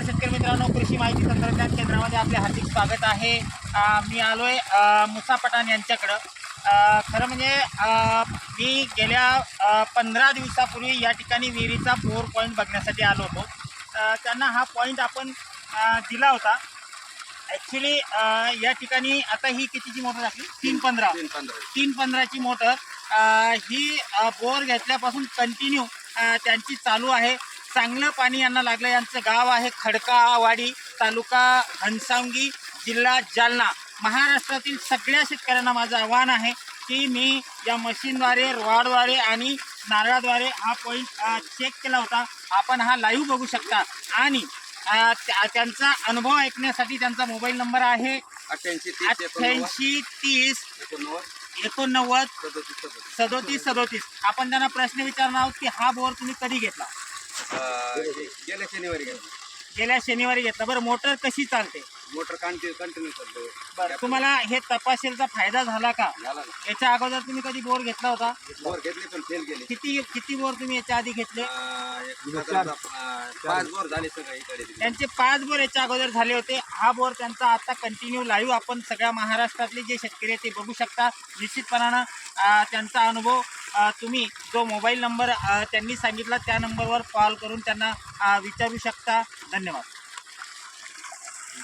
नमस्कार शेतकरी मित्रांनो कृषी माहिती तंत्रज्ञान केंद्रामध्ये आपले हार्दिक स्वागत आहे. मी आलो आहे मुसा पठाण यांच्याकडं. खरं म्हणजे मी गेल्या पंधरा दिवसापूर्वी या ठिकाणी विहिरीचा बोर पॉईंट बघण्यासाठी आलो होतो. त्यांना हा पॉईंट आपण दिला होता. ॲक्च्युली या ठिकाणी आता ही कितीची मोटर टाकली? तीन पंधरा. तीन पंधरा. तीन पंधराची मोटर. ही बोर घेतल्यापासून कंटिन्यू त्यांची चालू आहे. चांगलं पाणी यांना लागलं यांचं गाव आहे खडकावाडी तालुका घनसावंगी जिल्हा जालना. महाराष्ट्रातील सगळ्या शेतकऱ्यांना माझं आव्हान आहे की मी या मशीनद्वारे रॉडद्वारे आणि नारळाद्वारे हा पॉईंट चेक केला होता. आपण हा लाईव्ह बघू शकता. आणि त्यांचा अनुभव ऐकण्यासाठी त्यांचा मोबाईल नंबर आहे अठ्ठ्याऐंशी तीस एकोणनव्वद सदोतीस सदोतीस. आपण त्यांना प्रश्न विचारणार आहोत की हा बोर तुम्ही कधी घेतला? गेल्या शनिवारी घेतली. गेल्या शनिवारी घेतला. बरं मोटर कशी चालते? मोटर कंटिन्यू कंटिन्यू चालतो. बरं तुम्हाला हे तपासेलचा फायदा झाला का? झाला ना. याच्या अगोदर तुम्ही कधी बोर घेतला होता? बोर घेतली पण फेल गेली किती किती बोर तुम्ही याच्या आधी घेतले? अं, एक साधारणतः, अं, पाच बोर झाले सगळं इकडे तिकडे. त्यांचे पाच बोर याच्या अगोदर झाले होते. हा बोर त्यांचा आता कंटिन्यू लाईव्ह आपण सगळ्या महाराष्ट्रातले जे शेतकरी आहेत ते बघू शकता. निश्चितपणानं अं, त्यांचा अनुभव तुम्ही जो मोबाईल नंबर त्यांनी सांगितला त्या नंबरवर कॉल करून त्यांना विचारू शकता. धन्यवाद.